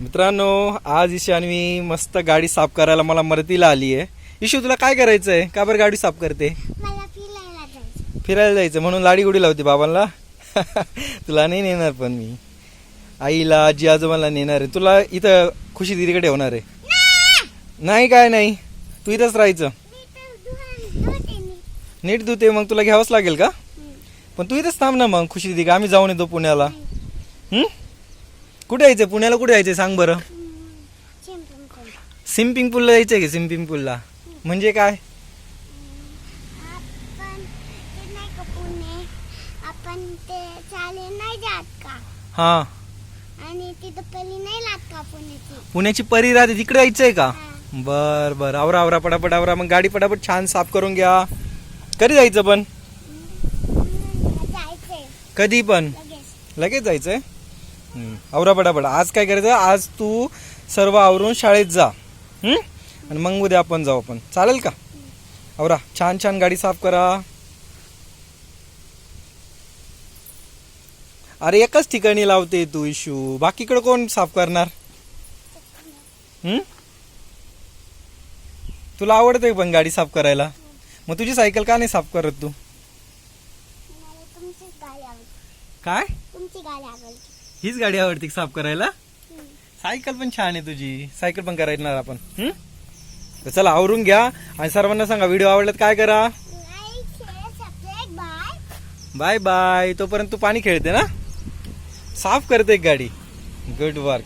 मित्रांनो आज ईशान्वी मस्त गाडी साफ करायला मला मदतीला आली आहे. इशू तुला काय करायचं आहे का बरं गाडी साफ करते? मला फिरायला जायचं म्हणून लाडी गुडी लावते बाबांना? तुला नाही नेणार पण मी. आईला आजी आजोबांना नेणार आहे. तुला इथं खुशी दिदीकडे ठेवणार आहे. नाही काय नाही. तू इथंच राहायचं. नीट धुते मग तुला घ्यावंच लागेल का? हम्म. पण तू इथंच थांब ना मग खुशी दिदी. आम्ही जाऊन येतो पुण्याला. हं? कुठे यायचं पुण्याला कुठे यायचं सांग बरं. स्विमिंग पूलला यायचंय का स्विमिंग पूलला? म्हणजे काय? आपण ते चाले नाही जात का हा. आणि तिथं पहिली नाही लागत का पुण्याची पुण्याची परी राहते तिकडे यायचंय का? बर बर. आवरा आवरा पटापट आवरा. मग गाडी पटापट छान साफ करून घ्या. कधी जायचं पण? जायचंय कधी पण? लगेच जायचंय. आवरा पटापट आज काय करायचं? आज तू सर्व आवरून शाळेत जा? आणि मग उद्या आपण जाऊ आपण. चालेल का? आवरा छान छान गाडी साफ करा. अरे एकाच ठिकाणी लावते तू इशू. बाकीकडे कोण साफ करणार? तुला आवडते पण गाडी साफ करायला. मग तुझी सायकल का नाही साफ करत तू? काय? तुमची गाडी आवडते. हीच गाडी आवडते साफ करायला. सायकल पण छान आहे तुझी. सायकल पण करायला आपण? तर चला आवरून घ्या आणि सर्वांना सांगा व्हिडिओ आवडल्यात काय करा? बाय बाय तोपर्यंत तू पाणी खेळते ना? साफ करते एक गाडी. Good work